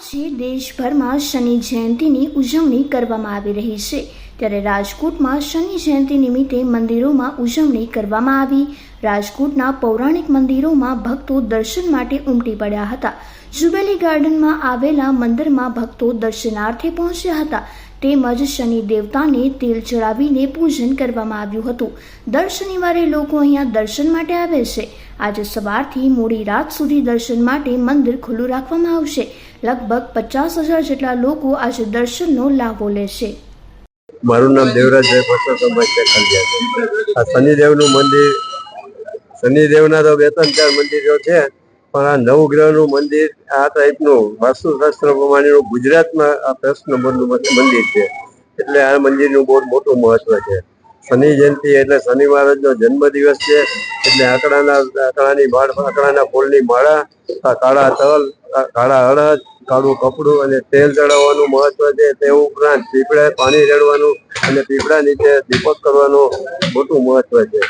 આજે દેશભરમાં શનિ જયંતિની ઉજવણી કરવામાં આવી રહી છે. ત્યારે રાજકોટમાં શનિ જયંતિ નિમિત્તે મંદિરોમાં ઉજવણી કરવામાં આવી. રાજકોટના પૌરાણિક મંદિરોમાં ભક્તો દર્શન માટે ઉમટી પડ્યા હતા. જુબેલી ગાર્ડનમાં આવેલા મંદિરમાં ભક્તો દર્શનાર્થે પહોંચ્યા હતા. તેમજ શનિ દેવતાને તેલ ચડાવીને પૂજન કરવામાં આવ્યું હતું. દર શનિવારે લોકો અહીંયા દર્શન માટે આવે છે. આજે સવારથી મોડી રાત સુધી દર્શન માટે મંદિર ખુલ્લું રાખવામાં આવશે. લગભગ પચાસ હજાર જેટલા લોકો આજે દર્શનનો લાભો લેશે. મારું નામ દેવરાજ આ શનિદેવનું મંદિર, શનિદેવના તો બે ત્રણ ચાર મંદિરો છે, પણ આ નવગ્રહનું મંદિર, આ ટાઈપનું વાસ્તુશાસ્ત્ર પ્રમાણેનું ગુજરાતમાં આ પ્રશ્ન મંદિર છે. એટલે આ મંદિરનું બહુ મોટું મહત્વ છે. શનિ જયંતિ એટલે શનિ મહારાજનો જન્મદિવસ છે. એટલે આંકડાના, આંકડાની માળ, આંકડાના ફૂલની માળા કાળા તલ કાળા અડદ કાળું કપડું અને તેલ ચડાવવાનું મહત્વ છે. તે ઉપરાંત પીપળે પાણી રેડવાનું અને પીપળા નીચે દીપક કરવાનું મોટું મહત્વ છે.